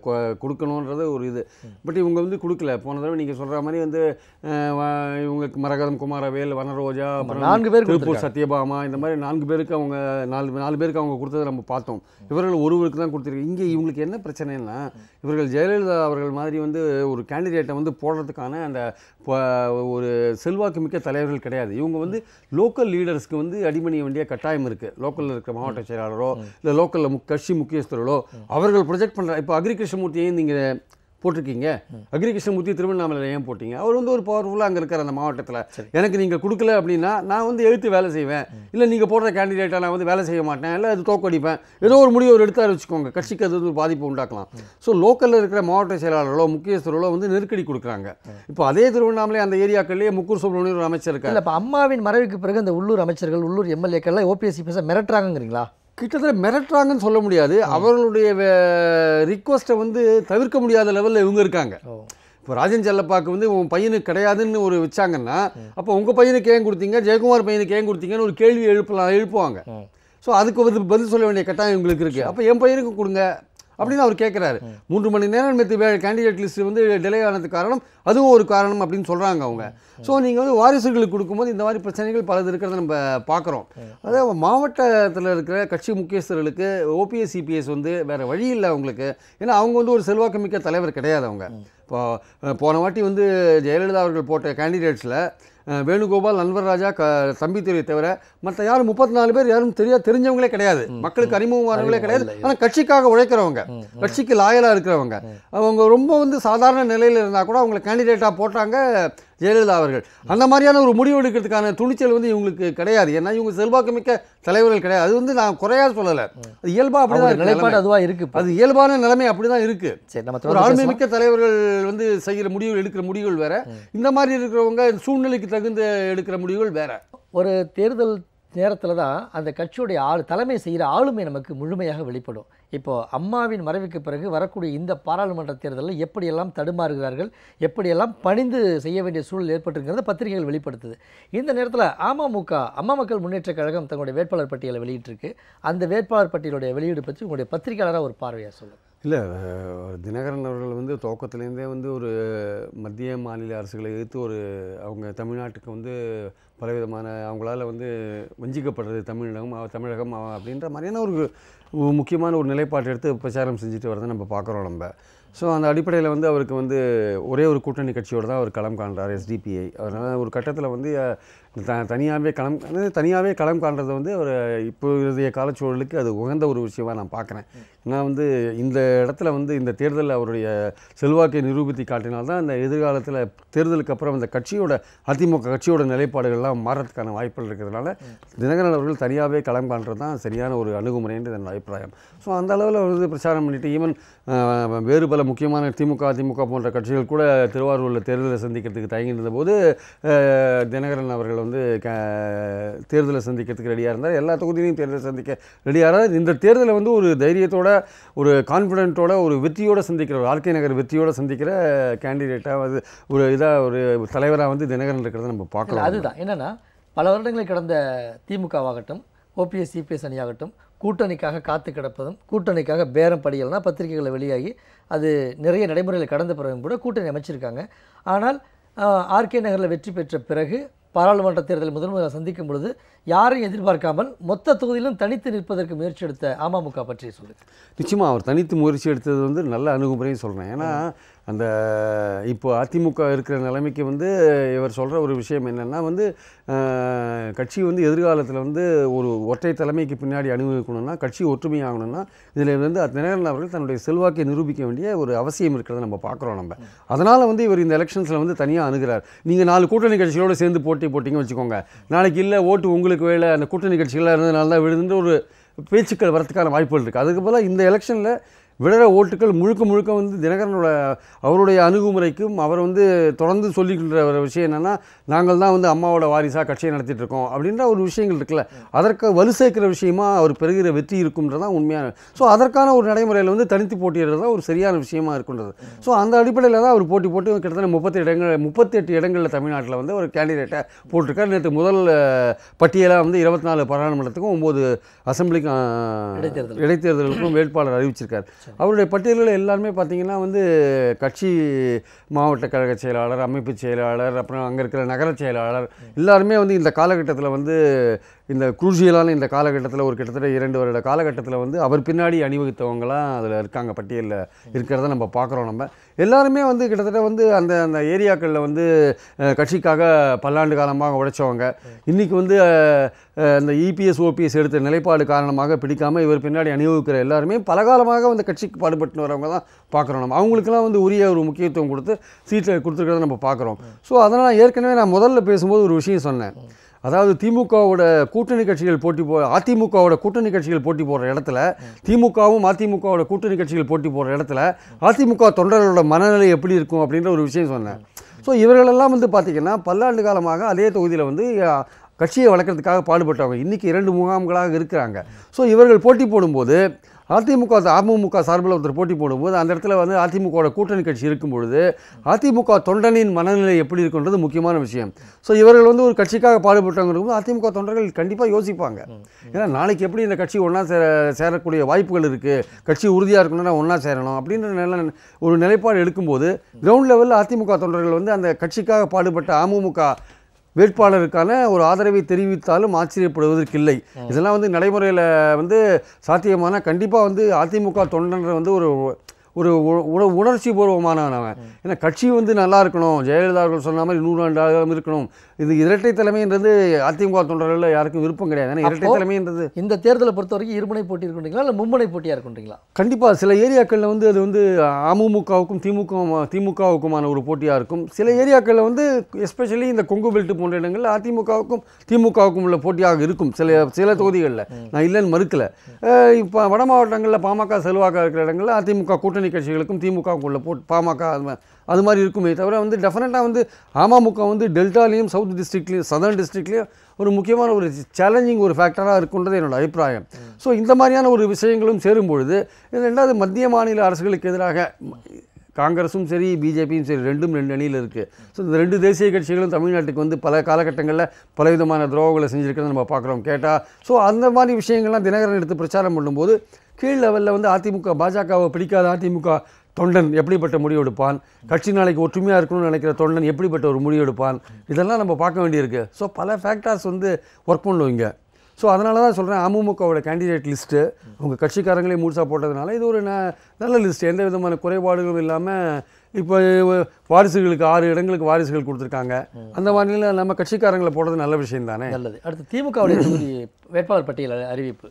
கொ- கொடுக்கணுன்றது ஒரு இது. பட் இவங்க வந்து கொடுக்கல. போன தடவை நீங்கள் சொல்கிற மாதிரி வந்து இவங்களுக்கு மரகதம் குமாரவேல் வனரோஜா அப்புறம் நான்கு பேர் திருப்பூர். சத்யபாமா இந்த மாதிரி நான்கு பேருக்கு அவங்க நாலு நாலு பேருக்கு அவங்க கொடுத்ததை நம்ம பார்த்தோம். இவர்கள் ஒருவருக்கு தான் கொடுத்துருக்கு. இங்கே இவங்களுக்கு என்ன பிரச்சனைன்னா இவர்கள் ஜெயலலிதா அவர்கள் மாதிரி வந்து ஒரு கேண்டிடேட்டை வந்து போடுறதுக்கான அந்த ஒரு செல்வாக்கு மிக்க தலைவர்கள் கிடையாது. இவங்க வந்து லோக்கல் லீடர்ஸ்க்கு வந்து அடிமணிய வேண்டிய கட்டாயம் இருக்குது லோக்கலில் இருக்கிற மாவட்ட செயலாளரோ இல்லை லோக்கலில் முக் கட்சி முக்கியஸ்தர்களோ அவர்கள் ப்ரொஜெக்ட் பண்ணுற இப்போ அக்ரி கிருஷ்ணமூர்த்தியை நீங்கள் போட்டிருக்கீங்க. அக்ரி கிருஷ்ணமூர்த்தி திருவண்ணாமலையில் ஏன் போட்டீங்க? அவர் வந்து ஒரு பவர்ஃபுல்லாக அங்கே இருக்கிற அந்த மாவட்டத்தில். எனக்கு நீங்கள் கொடுக்கல அப்படின்னா நான் வந்து எழுத்து வேலை செய்வேன். இல்லை நீங்கள் போடுற கேண்டிடேட்டாக நான் வந்து வேலை செய்ய மாட்டேன். இல்லை அது தோக்கடிப்பேன். ஏதோ ஒரு முடிவு ஒரு எடுத்தாரு வச்சுக்கோங்க. கட்சிக்கு அது வந்து ஒரு பாதிப்பு உண்டாக்கலாம். ஸோ லோக்கலில் இருக்கிற மாவட்ட செயலாளர்களோ முக்கியஸ்தர்களோ வந்து நெருக்கடி கொடுக்குறாங்க. இப்போ அதே திருவண்ணாமலை அந்த ஏரியாக்கள்லேயே முக்கூர் சுப்ரமணியன் ஒரு அமைச்சர் இருக்கார். இல்லை இப்போ அம்மாவின் மறைவுக்கு பிறகு இந்த உள்ளூர் அமைச்சர்கள் உள்ளூர் எம்எல்ஏக்கள்லாம் ஓபிஎஸ் இபிஎஸ் மிரட்டுறாங்கங்கிறீங்களா? கிட்டத்தட்ட மிரட்டுறாங்கன்னு சொல்ல முடியாது. அவர்களுடைய ரிக்வஸ்ட்டை வந்து தவிர்க்க முடியாத லெவலில் இவங்க இருக்காங்க. இப்போ ராஜன் செல்லப்பாக்கு வந்து உன் பையனுக்கு கிடையாதுன்னு ஒரு வச்சாங்கன்னா அப்போ உங்கள் பையனுக்கு ஏன் கொடுத்தீங்க? ஜெயக்குமார் பையனுக்கு ஏன் கொடுத்தீங்கன்னு ஒரு கேள்வி எழுப்பலாம் எழுப்புவாங்க. ஸோ அதுக்கு வந்து பதில் சொல்ல வேண்டிய கட்டாயம் உங்களுக்கு இருக்குது அப்போ என் பையனுக்கு கொடுங்க. அப்படின்னு அவர் கேட்குறாரு மூன்று மணி நேரம் மெத்து கேண்டிடேட் லிஸ்ட் வந்து டிலே ஆனதுக்கு காரணம் அதுவும் ஒரு காரணம் அப்படின்னு சொல்கிறாங்க அவங்க. ஸோ நீங்கள் வந்து வாரிசுகளுக்கு கொடுக்கும்போது இந்த மாதிரி பிரச்சனைகள் பலது இருக்கிறத நம்ம பார்க்குறோம் அதாவது மாவட்டத்தில் இருக்கிற கட்சி முக்கியஸ்தர்களுக்கு ஓபிஎஸ் சிபிஎஸ் வந்து வேறு வழி இல்லை அவங்களுக்கு. ஏன்னா அவங்க வந்து ஒரு செல்வாக்கு மிக்க தலைவர் கிடையாது அவங்க. இப்போ போன வாட்டி வந்து ஜெயலலிதா அவர்கள் போட்ட கேண்டிடேட்ஸில் வேணுகோபால் நண்பர் ராஜா க தம்பித்துறை தவிர மற்ற யாரும் முப்பத்தி நாலு பேர் யாரும் தெரியா தெரிஞ்சவங்களே கிடையாது. மக்களுக்கு அறிமுகமானவங்களே கிடையாது. ஆனால் கட்சிக்காக உழைக்கிறவங்க கட்சிக்கு லாயலாக இருக்கிறவங்க அவங்க ரொம்ப வந்து சாதாரண நிலையில் இருந்தால் கூட அவங்களை கேண்டிடேட்டாக போட்டாங்க. ஜெயலலிதா அவர்கள். அந்த மாதிரியான ஒரு முடிவு எடுக்கிறதுக்கான துணிச்சல் வந்து இவங்களுக்கு கிடையாது. ஏன்னா இவங்க செல்வாக்கு மிக்க தலைவர்கள் கிடையாது. அது வந்து நான் குறையா சொல்லலை. அது இயல்பாக அப்படி தான் நிலைப்பாடு அதுவா இருக்கு இப்போ. அது இயல்பான நிலைமை அப்படி தான் இருக்குது சரி நம்ம ஒரு தொடர்ந்து ஆளுமை பேசலாம். மிக்க தலைவர்கள் வந்து செய்கிற முடிவுகள் எடுக்கிற முடிவுகள் வேற. இந்த மாதிரி இருக்கிறவங்க சூழ்நிலைக்கு தகுந்த எடுக்கிற முடிவுகள் வேற. ஒரு தேர்தல் நேரத்தில் தான் அந்த கட்சியுடைய ஆள் தலைமை செய்கிற ஆளுமை நமக்கு முழுமையாக வெளிப்படும். இப்போது அம்மாவின் மறைவுக்கு பிறகு வரக்கூடிய இந்த பாராளுமன்ற தேர்தலில் எப்படியெல்லாம் தடுமாறுகிறார்கள் எப்படியெல்லாம் பணிந்து செய்ய வேண்டிய சூழல் ஏற்பட்டிருக்கிறத பத்திரிகைகள் வெளிப்படுத்துது. இந்த நேரத்தில் அமமுக அம்மா மக்கள் முன்னேற்றக் கழகம் தங்களுடைய வேட்பாளர் பட்டியலை வெளியிட்டிருக்கு. அந்த வேட்பாளர் பட்டியலுடைய வெளியீடு பற்றி உங்களுடைய பத்திரிகையாளராக ஒரு பார்வையாக சொல்லுங்கள் இல்லை தினகரன் அவர்கள் வந்து துவக்கத்துலேருந்தே வந்து ஒரு மத்திய மாநில அரசுகளை எதிர்த்து ஒரு அவங்க தமிழ்நாட்டுக்கு வந்து பலவிதமான அவங்களால வந்து வஞ்சிக்கப்படுறது தமிழகம் தமிழகம் அப்படின்ற மாதிரியான ஒரு முக்கியமான ஒரு நிலைப்பாட்டை எடுத்து பிரச்சாரம் செஞ்சுட்டு வரதை நம்ம பார்க்குறோம் நம்ம. ஸோ அந்த அடிப்படையில் வந்து அவருக்கு வந்து ஒரே ஒரு கூட்டணி கட்சியோடு தான் அவர் களம் காண்றார் எஸ்டிபிஐ அதனால் ஒரு கட்டத்தில் வந்து த தனியாகவே களம் தனியாகவே களம் காண்றதை வந்து அவர் இப்போதைய காலச்சூழலுக்கு அது உகந்த ஒரு விஷயமாக நான் பார்க்குறேன் ஏன்னா வந்து இந்த இடத்துல வந்து இந்த தேர்தலில் அவருடைய செல்வாக்கை நிரூபித்து காட்டினால்தான் இந்த எதிர்காலத்தில் தேர்தலுக்கு அப்புறம் அந்த கட்சியோட அதிமுக கட்சியோட நிலைப்பாடுகள்லாம் மாறத்துக்கான வாய்ப்புகள் இருக்கிறதுனால தினகரன் அவர்கள் தனியாகவே களம் காண்றது தான் சரியான ஒரு அணுகுமுறைன்றது என்னோட அபிப்பிராயம். ஸோ அந்த அளவில் வந்து பிரச்சாரம் பண்ணிவிட்டு ஈவன் வேறு பல முக்கியமான திமுக அதிமுக போன்ற கட்சிகள் கூட திருவாரூரில் தேர்தலை சந்திக்கிறதுக்கு தயங்கி இருந்தபோது அஹ், தினகரன் அவர்கள் வந்து க தேர்தலை சந்திக்கிறதுக்கு ரெடியாக இருந்தார். எல்லா தொகுதியிலையும் தேர்தலை சந்திக்க ரெடியாக இந்த தேர்தலை வந்து ஒரு தைரியத்தோட ஒரு கான்ஃபிடென்ட்டோட ஒரு வெற்றியோட சந்திக்கிற ஒரு ஆர்கே நகர் வெற்றியோட சந்திக்கிற கேண்டிடேட்டாக அது ஒரு இதாக ஒரு தலைவராக வந்து தினகரன் இருக்கிறத நம்ம பார்க்கலாம். அதுதான். என்னன்னா பல வருடங்களை கடந்த திமுகவாகட்டும் ஓபிஎஸ் சிபிஎஸ் அணியாகட்டும் கூட்டணிக்காக காத்து கிடப்பதும் கூட்டணிக்காக பேரம் படியல்னா பத்திரிகைகளை வெளியாகி அது நிறைய நடைமுறையில் கடந்த பிறகும் கூட கூட்டணி அமைச்சிருக்காங்க. ஆனால் ஆர்கே நகரில் வெற்றி பெற்ற பிறகு பாராளுமன்ற தேர்தல் முதல் சந்திக்கும் பொழுது யாரையும் எதிர்பார்க்காமல் மொத்த தொகுதியிலும் தனித்து நிற்பதற்கு முயற்சி எடுத்த அமமுக பற்றி சொல்லுங்கள் நிச்சயமாக அவர் தனித்து முயற்சி எடுத்தது வந்து நல்ல அணுகுமுறையும் சொல்கிறேன் ஏன்னா அந்த இப்போ அதிமுக இருக்கிற நிலைமைக்கு வந்து இவர் சொல்கிற ஒரு விஷயம் என்னென்னா வந்து கட்சி வந்து எதிர்காலத்தில் வந்து ஒரு ஒற்றை தலைமைக்கு பின்னாடி அனுபவிக்கணும்னா கட்சி ஒற்றுமையாகணும்னா இதில் வந்து தினகரன் அவர்கள் தன்னுடைய செல்வாக்கை நிரூபிக்க வேண்டிய ஒரு அவசியம் இருக்கிறத நம்ம பார்க்குறோம் நம்ம. அதனால் வந்து இவர் இந்த எலெக்ஷன்ஸில் வந்து தனியாக அணுகிறார். நீங்கள் நாலு கூட்டணி கட்சிகளோடு சேர்ந்து போட்டி போட்டிங்கன்னு வச்சுக்கோங்க. நாளைக்கு இல்லை ஓட்டு உங்களுக்கு வேலை அந்த கூட்டணி கட்சிகளாக இருந்ததுனால தான் விழுதுன்ற ஒரு பேச்சுக்கள் வரதுக்கான வாய்ப்புகள் இருக்குது அதுக்கு பதிலாக இந்த எலெக்ஷனில் விழற ஓட்டுகள் முழுக்க முழுக்க வந்து தினகரனோட அவருடைய அணுகுமுறைக்கும் அவர் வந்து தொடர்ந்து சொல்லிக்கின்ற ஒரு விஷயம் என்னென்னா நாங்கள் தான் வந்து அம்மாவோட வாரிசாக கட்சியை நடத்திட்டு இருக்கோம் அப்படின்ற ஒரு விஷயங்கள் இருக்குல்ல. அதற்கு வலு சேர்க்கிற விஷயமா அவர் பெறுகிற வெற்றி இருக்கும்ன்றது தான் உண்மையான. ஸோ அதற்கான ஒரு நடைமுறையில் வந்து தனித்து போட்டியிடுறது தான் ஒரு சரியான விஷயமா இருக்குன்றது. ஸோ அந்த அடிப்படையில் தான் அவர் போட்டி போட்டு கிட்டத்தட்ட முப்பத்தி இடங்கள் முப்பத்தி எட்டு இடங்களில் தமிழ்நாட்டில் வந்து ஒரு கேண்டிடேட்டை போட்டிருக்கார். நேற்று முதல் பட்டியலாக வந்து இருபத்தி நாலு பாராளுமன்றத்துக்கும் ஒம்பது அசம்பிளிக்கும். இடைத்தேர்தலுக்கும் வேட்பாளர் அறிவிச்சிருக்கார். அவருடைய பட்டியல்கள் எல்லாருமே பார்த்தீங்கன்னா வந்து கட்சி மாவட்ட கழக செயலாளர் அமைப்பு செயலாளர் அப்புறம் அங்கே இருக்கிற நகர செயலாளர் எல்லாருமே வந்து இந்த காலகட்டத்தில் வந்து இந்த குரூசியலான இந்த காலகட்டத்தில் ஒரு கிட்டத்தட்ட இரண்டு வருட காலகட்டத்தில் வந்து அவர் பின்னாடி அணிவகுத்தவங்களாம் அதில் இருக்காங்க பட்டியலில் இருக்கிறத நம்ம பார்க்குறோம் நம்ம. எல்லாருமே வந்து கிட்டத்தட்ட வந்து அந்த அந்த ஏரியாக்களில் வந்து கட்சிக்காக பல்லாண்டு காலமாக உழைச்சவங்க. இன்றைக்கி வந்து இந்த இபிஎஸ் ஓபிஎஸ் எடுத்த நிலைப்பாடு காரணமாக பிடிக்காம இவர் பின்னாடி அணிவகுக்கிற எல்லாருமே பலகாலமாக வந்து கட்சிக்கு பாடுபட்டு வரவங்க தான் பார்க்குறோம் நம்ம. அவங்களுக்கெல்லாம் வந்து உரிய ஒரு முக்கியத்துவம் கொடுத்து சீட்டை கொடுத்துருக்கிறத நம்ம பார்க்குறோம். ஸோ அதனால் ஏற்கனவே நான் முதல்ல பேசும்போது ஒரு விஷயம் சொன்னேன். அதாவது திமுகவோட கூட்டணி கட்சிகள் போட்டி போ அதிமுகவோட கூட்டணி கட்சிகள் போட்டி போடுற இடத்துல திமுகவும் அதிமுகவோட கூட்டணி கட்சிகள் போட்டி போடுற இடத்துல அதிமுக தொண்டர்களோட மனநிலை எப்படி இருக்கும் அப்படின்ற ஒரு விஷயம் சொன்னேன். ஸோ இவர்களெல்லாம் வந்து பார்த்திங்கன்னா பல்லாண்டு காலமாக அதே தொகுதியில் வந்து கட்சியை வளர்க்குறதுக்காக பாடுபட்டவங்க. இன்றைக்கி இரண்டு முகாம்களாக இருக்கிறாங்க. ஸோ இவர்கள் போட்டி போடும்போது அதிமுக அமமுக சார்பில் ஒருத்தர் போட்டி போடும்போது அந்த இடத்துல வந்து அதிமுகவோட கூட்டணி கட்சி இருக்கும் பொழுது அதிமுக தொண்டனின் மனநிலை எப்படி இருக்குன்றது முக்கியமான விஷயம். ஸோ இவர்கள் வந்து ஒரு கட்சிக்காக பாடுபட்டாங்கிறது அதிமுக தொண்டர்கள் கண்டிப்பாக யோசிப்பாங்க. ஏன்னா நாளைக்கு எப்படி இந்த கட்சி ஒன்றா சேர சேரக்கூடிய வாய்ப்புகள் இருக்குது கட்சி உறுதியாக இருக்கணும்னா ஒன்றா சேரணும் அப்படின்ற நில ஒரு நிலைப்பாடு எடுக்கும்போது கிரவுண்ட் லெவலில் அதிமுக தொண்டர்கள் வந்து அந்த கட்சிக்காக பாடுபட்ட அமமுக வேட்பாளருக்கான ஒரு ஆதரவை தெரிவித்தாலும் ஆச்சரியப்படுவதற்கில்லை. இதெல்லாம் வந்து நடைமுறையில் வந்து சாத்தியமான கண்டிப்பாக வந்து அதிமுக தொண்டர் வந்து ஒரு ஒரு உண உணர்ச்சி பூர்வமானவன் ஏன்னா கட்சி வந்து நல்லா இருக்கணும். ஜெயலலிதா அவர்கள் சொன்ன மாதிரி நூறாண்டு காலம் இருக்கணும். இது இரட்டை தலைமைன்றது அதிமுக தொண்டர்களில் யாருக்கும் விருப்பம் கிடையாது. ஏன்னா இரட்டை தலைமைன்றது இந்த தேர்தலை பொறுத்த வரைக்கும் இருமுனை போட்டி இருக்குன்றீங்களா? இல்லை மும்முனை போட்டியாக இருக்குன்றீங்களா? கண்டிப்பாக சில ஏரியாக்களில் வந்து அது வந்து அமமுகவுக்கும் திமுக திமுகவுக்குமான ஒரு போட்டியாக இருக்கும். சில ஏரியாக்களில் வந்து எஸ்பெஷலி இந்த கொங்கு பெல்ட் போன்ற இடங்களில் அதிமுகவுக்கும் திமுகவுக்கும் உள்ள போட்டியாக இருக்கும். சில சில தொகுதிகளில். நான் இல்லைன்னு மறுக்கல. இப்போ வட மாவட்டங்களில் பாமக செல்வாக்காக இருக்கிற இடங்களில் அதிமுக கூட்டணி கட்சிகளுக்கும் திமுகவுக்கும் உள்ள போட் பாமக அது மாதிரி இருக்குமே தவிர வந்து டெஃபினட்டாக வந்து அமமுக வந்து டெல்டாலையும் சவுத் டிஸ்ட்ரிக்ட்லையும் சதர்ன் டிஸ்ட்ரிக்ட்லேயும் ஒரு முக்கியமான ஒரு சேலஞ்சிங் ஒரு ஃபேக்டராக இருக்குன்றது என்னோட அபிப்பிராயம். ஸோ இந்த மாதிரியான ஒரு விஷயங்களும் சேரும் பொழுது இது ரெண்டாவது மத்திய மாநில அரசுகளுக்கு எதிராக காங்கிரஸும் சரி பிஜேபியும் சரி ரெண்டும் ரெண்டு அணியில் இருக்குது ஸோ இந்த ரெண்டு தேசிய கட்சிகளும் தமிழ்நாட்டுக்கு வந்து பல காலகட்டங்களில் பலவிதமான துரோகங்களை செஞ்சுருக்கிறத நம்ம பார்க்குறோம் கேட்டால் ஸோ அந்த மாதிரி விஷயங்கள்லாம் தினகரன் எடுத்து பிரச்சாரம் பண்ணும்போது கீழ் லெவலில் வந்து அதிமுக பாஜகவை பிடிக்காத அதிமுக தொண்டன் எப்படிப்பட்ட முடிவு எடுப்பான்? கட்சி நாளைக்கு ஒற்றுமையாக இருக்கணும்னு நினைக்கிற தொண்டன் எப்படிப்பட்ட ஒரு முடிவு எடுப்பான்? இதெல்லாம் நம்ம பார்க்க வேண்டியிருக்கு. ஸோ பல ஃபேக்டர்ஸ் வந்து ஒர்க் பண்ணுவோம் இங்கே. ஸோ அதனால தான் சொல்கிறேன் அமமுகவோட கேண்டிடேட் லிஸ்ட்டு அவங்க கட்சிக்காரங்களே முழுசாக போட்டதுனால இது ஒரு ந- நல்ல லிஸ்ட் எந்த விதமான குறைபாடுகளும் இல்லாமல் இப்போ வாரிசுகளுக்கு ஆறு இடங்களுக்கு வாரிசுகள் கொடுத்துருக்காங்க. அந்த மாதிரியில் நம்ம கட்சிக்காரங்களை போடுறது நல்ல விஷயம் தானே நல்லது. அடுத்து திமுகவுடைய தொகுதி வேட்பாளர் பட்டியல் அறிவிப்பு.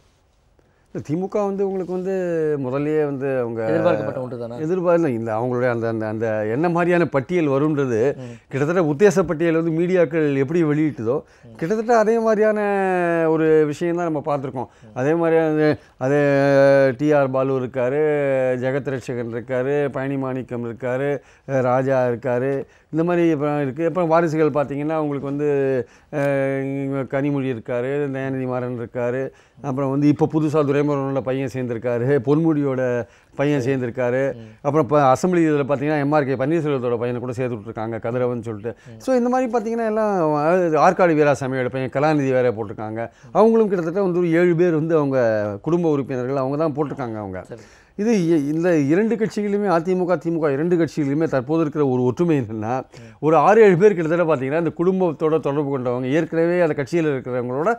இந்த திமுக வந்து உங்களுக்கு வந்து முதல்லயே வந்து அவங்க எதிர்பார்க்கப்பட்ட ஒன்று தானே எதிர்பார்த்து இந்த அவங்களுடைய அந்த அந்த அந்த என்ன மாதிரியான பட்டியல் வரும்ன்றது கிட்டத்தட்ட உத்தேச பட்டியல் வந்து மீடியாக்கள் எப்படி வெளியிட்டுதோ கிட்டத்தட்ட அதே மாதிரியான ஒரு விஷயம் தான் நம்ம பார்த்துருக்கோம். அதே மாதிரியான அதே டிஆர் பாலு இருக்கார் ஜெகத் ரட்சகன் இருக்கார் பழனி மாணிக்கம் இருக்கார் ராஜா இருக்கார் இந்த மாதிரி இப்போ இருக்குது அப்புறம் வாரிசுகள் பார்த்திங்கன்னா உங்களுக்கு வந்து கனிமொழி இருக்கார் தயாநிதி மாறன் இருக்கார். அப்புறம் வந்து இப்போ புதுசாக துரைமுருகனோட பையன் சேர்ந்துருக்காரு பொன்முடியோட பையன் சேர்ந்துருக்காரு. அப்புறம் இப்போ அசம்பிளி இதில் பார்த்தீங்கன்னா எம்ஆர்கே பன்னீர்செல்வத்தோட பையனை கூட சேர்த்து விட்ருக்காங்க கதிரவன் சொல்லிட்டு. ஸோ இந்த மாதிரி பார்த்தீங்கன்னா எல்லாம் ஆற்காடு வீராசாமியோட பையன் கலாநிதி வேற போட்டிருக்காங்க. அவங்களும் கிட்டத்தட்ட வந்து ஒரு ஏழு பேர் வந்து அவங்க குடும்ப உறுப்பினர்கள் அவங்க தான் போட்டிருக்காங்க அவங்க. இது இந்த இரண்டு கட்சிகளுமே அதிமுக திமுக இரண்டு கட்சிகளுமே தற்போது இருக்கிற ஒரு ஒற்றுமை என்னன்னா ஒரு ஆறு ஏழு பேர் கிட்டத்தட்ட பார்த்தீங்கன்னா இந்த குடும்பத்தோட தொடர்பு கொண்டவங்க ஏற்கனவே அந்த கட்சியில் இருக்கிறவங்களோட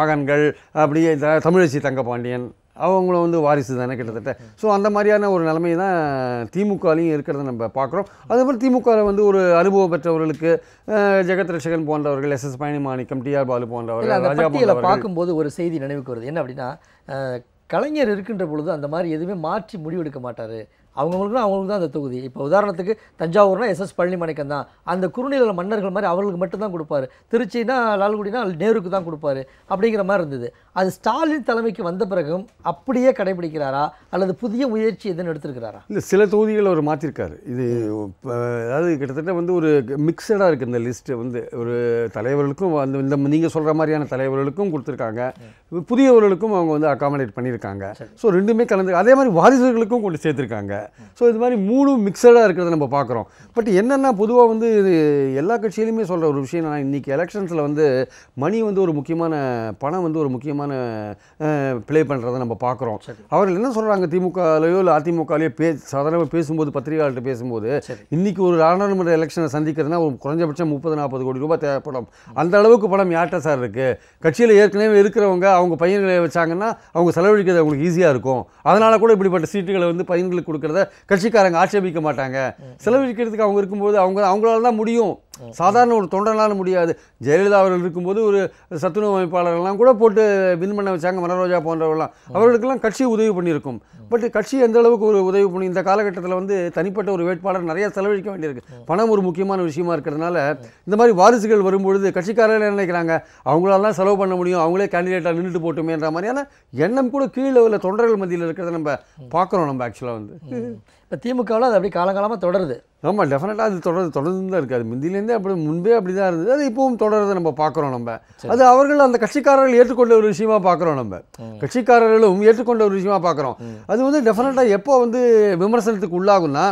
மகன்கள் அப்படியே இந்த தமிழச்சி தங்கபாண்டியன் அவங்களும் வந்து வாரிசு தானே கிட்டத்தட்ட. ஸோ அந்த மாதிரியான ஒரு நிலைமை தான் திமுகலையும் இருக்கிறத நம்ம பார்க்குறோம் அதே மாதிரி திமுகவில் வந்து ஒரு அனுபவம் பெற்றவர்களுக்கு ஜெகத் ரட்சகன் போன்றவர்கள் S S Palani Manickam T R Baalu போன்றவர்கள் பார்க்கும்போது ஒரு செய்தி நினைவுக்கு வருது. என்ன அப்படின்னா கலைஞர் இருக்கின்ற பொழுது அந்த மாதிரி எதுவுமே மாற்றி முடிவெடுக்க மாட்டார். அவங்கவுங்களுக்கு தான் அவங்களுக்கு தான் அந்த தொகுதி. இப்போ உதாரணத்துக்கு தஞ்சாவூர்னா எஸ்எஸ் பழனிமணிக்கம் தான். அந்த குறுநில மன்னர்கள் மாதிரி அவர்களுக்கு மட்டும்தான் கொடுப்பாரு. திருச்சினா லால்குடினா நேருக்கு தான் கொடுப்பாரு. அப்படிங்கிற மாதிரி இருந்தது. அது ஸ்டாலின் தலைமைக்கு வந்த பிறகும் அப்படியே கடைபிடிக்கிறாரா? அல்லது புதிய முயற்சி எதுன்னு எடுத்திருக்கிறாரா? இல்லை சில தொகுதிகள் அவர் மாற்றிருக்காரு இது அதாவது கிட்டத்தட்ட வந்து ஒரு மிக்சடாக இருக்குது இந்த லிஸ்ட்டு வந்து. ஒரு தலைவர்களுக்கும் அந்த இந்த நீங்கள் சொல்கிற மாதிரியான தலைவர்களுக்கும் கொடுத்துருக்காங்க. புதியவர்களுக்கும் அவங்க வந்து அகாமடேட் பண்ணியிருக்காங்க. ஸோ ரெண்டுமே கலந்து அதே மாதிரி வாரிசுகளுக்கும் கொண்டு சேர்த்துருக்காங்க. ஸோ இது மாதிரி மூணும் மிக்சடாக இருக்கிறத நம்ம பார்க்குறோம் பட் என்னென்னா பொதுவாக வந்து இது எல்லா கட்சியிலுமே சொல்கிற ஒரு விஷயம் நான் இன்றைக்கி எலெக்ஷன்ஸில் வந்து மணி வந்து ஒரு முக்கியமான பணம் வந்து ஒரு முக்கியமான ப்ளே பண்ணுறதை நம்ம பார்க்குறோம் அவர்கள் என்ன சொல்கிறாங்க திமுகலையோ இல்லை அதிமுகலையோ பே சாதாரணமாக பேசும்போது பத்திரிகையாளர்கிட்ட பேசும்போது சரி. இன்னைக்கு ஒரு நாடாளுமன்ற எலெக்ஷனை சந்திக்கிறதுனா ஒரு குறைஞ்சபட்சம் முப்பது நாற்பது கோடி ரூபாய் தேவைப்படும். அந்த அளவுக்கு பணம் யார்கிட்ட சார் இருக்குது கட்சியில் ஏற்கனவே இருக்கிறவங்க அவங்க பையன்களை வச்சாங்கன்னா அவங்க செலவழிக்கிறது அவங்களுக்கு ஈஸியாக இருக்கும். அதனால கூட இப்படிப்பட்ட சீட்டுகளை வந்து பையன்களுக்கு கொடுக்கறத கட்சிக்காரங்க ஆட்சேபிக்க மாட்டாங்க. செலவழிக்கிறதுக்கு அவங்க இருக்கும்போது அவங்க அவங்களால தான் முடியும். சாதாரண ஒரு தொண்டனால முடியாது. ஜெயலலிதா அவர்கள் இருக்கும்போது ஒரு சத்துணவு அமைப்பாளர்கள்லாம் கூட போட்டு வின் பண்ண வச்சாங்க மனரோஜா போன்றவர்கள்லாம். அவர்களுக்கெல்லாம் கட்சி உதவி பண்ணியிருக்கும். பட் கட்சி எந்த அளவுக்கு ஒரு உதவி பண்ணி இந்த காலகட்டத்தில் வந்து தனிப்பட்ட ஒரு வேட்பாளர் நிறைய செலவழிக்க வேண்டியிருக்கு. பணம் ஒரு முக்கியமான விஷயமா இருக்கிறதுனால இந்த மாதிரி வாரிசுகள் வரும்பொழுது கட்சிக்காரர்கள் நினைக்கிறாங்க? அவங்களாலாம் செலவு பண்ண முடியும் அவங்களே கேண்டிடேட்டாக நின்றுட்டு போட்டுமேன்ற மாதிரியான எண்ணம் கூட கீழே உள்ள தொண்டர்கள் மத்தியில் இருக்கிறத நம்ம பார்க்குறோம் நம்ம ஆக்சுவலாக வந்து. இப்போ திமுகவில் அது அப்படியே காலங்காலமாக தொடருது. ஆமாம் டெஃபினட்டாக அது தொடர்ந்து தொடர்ந்து தான் இருக்குது அது முந்திலேருந்தே அப்படி முன்பே அப்படி தான் இருந்தது. அது இப்பவும் தொடர்றதை நம்ம பார்க்குறோம் நம்ம. அது அவர்கள் அந்த கட்சிக்காரர்கள் ஏற்றுக்கொண்ட ஒரு விஷயமா பார்க்குறோம் நம்ம. கட்சிக்காரர்களும் ஏற்றுக்கொண்ட ஒரு விஷயமா பார்க்குறோம். அது வந்து டெஃபினட்டாக எப்போ வந்து விமர்சனத்துக்கு உள்ளாகும்னா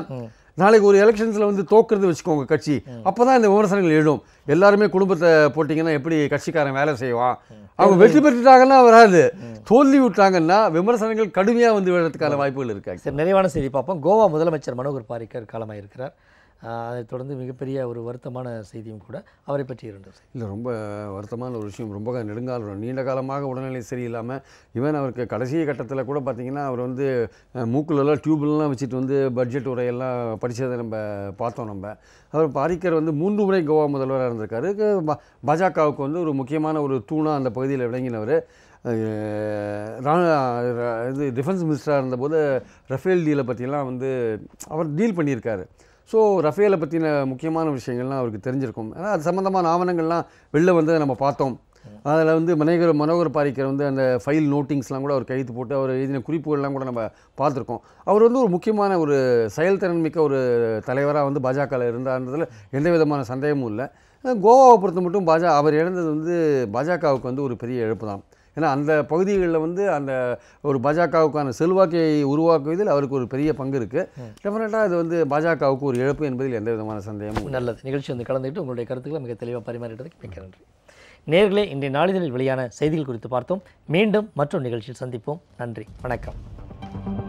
நாளைக்கு ஒரு எலெக்ஷன்ஸில் வந்து தோக்குறது வச்சுக்கோங்க கட்சி. அப்போ தான் இந்த விமர்சனங்கள் எழும். எல்லாருமே குடும்பத்தை போட்டிங்கன்னா எப்படி கட்சிக்காரன் வேலை செய்வான்? அவங்க வெற்றி பெற்றுட்டாங்கன்னா வராது. தோல்வி விட்டாங்கன்னா விமர்சனங்கள் கடுமையாக வந்து விடுறதுக்கான வாய்ப்புகள் இருக்காங்க சரி நிறைவான செய்தி பார்ப்போம். கோவா முதலமைச்சர் மனோகர் பாரிக்கர் காலமாயிருக்கிறார். ஆஹ் அதைத் தொடர்ந்து மிகப்பெரிய ஒரு வருத்தமான செய்தியும் கூட அவரை பற்றி இருந்தது. இல்லை ரொம்ப வருத்தமான ஒரு விஷயம். ரொம்ப நெடுங்காலம் நீண்ட காலமாக உடல்நிலை சரியில்லாமல் ஈவன் அவருக்கு கடைசி கட்டத்தில் கூட பார்த்தீங்கன்னா அவர் வந்து அஹ், மூக்குலலாம் டியூப்லாம் வச்சுட்டு வந்து பட்ஜெட் உரையெல்லாம் படித்ததை நம்ம பார்த்தோம் நம்ம. அவர் பாரிக்கர் வந்து மூன்று முறை கோவா முதல்வராக இருந்திருக்காரு. பா- பாஜகவுக்கு வந்து ஒரு முக்கியமான ஒரு தூணாக அந்த பகுதியில் விளங்கினவர். இது டிஃபென்ஸ் மினிஸ்டராக இருந்தபோது ரஃபேல் டீலை பற்றிலாம் வந்து அவர் டீல் பண்ணியிருக்காரு. ஸோ ரஃபேலை பற்றின முக்கியமான விஷயங்கள்லாம் அவருக்கு தெரிஞ்சிருக்கும். ஏன்னா அது சம்மந்தமான ஆவணங்கள்லாம் வெளில வந்து நம்ம பார்த்தோம். அதில் வந்து மனோகர் மனோகர் பாரிக்கர் வந்து அந்த ஃபைல் நோட்டிங்ஸ்லாம் கூட அவர் கைது போட்டு அவர் எழுதின குறிப்புகள்லாம் கூட நம்ம பார்த்துருக்கோம். அவர் வந்து ஒரு முக்கியமான ஒரு செயல்திறன் மிக்க ஒரு தலைவராக வந்து பாஜகவில் இருந்தார்ன்றதில் எந்த விதமான சந்தேகமும் இல்லை. கோவாவை பொறுத்த மட்டும் பாஜக அவர் இழந்தது வந்து பாஜகவுக்கு வந்து ஒரு பெரிய இழப்பு தான் ஏன்னா அந்த பகுதிகளில் வந்து அந்த ஒரு பாஜகவுக்கான செல்வாக்கை உருவாக்குவதில் அவருக்கு ஒரு பெரிய பங்கு இருக்குது டெஃபினட்டாக அது வந்து பாஜகவுக்கு ஒரு இழப்பு என்பதில் எந்த விதமான சந்தேகமும் நல்லது. நிகழ்ச்சி வந்து கலந்துக்கிட்டு உங்களுடைய கருத்துக்களை மிக தெளிவாக பரிமாறிட்டதுக்கு மிக நன்றி. நேர்களே இன்றைய நாளிதழில் வெளியான செய்திகள் குறித்து பார்த்தோம். மீண்டும் மற்றொரு நிகழ்ச்சியில் சந்திப்போம். நன்றி. வணக்கம்.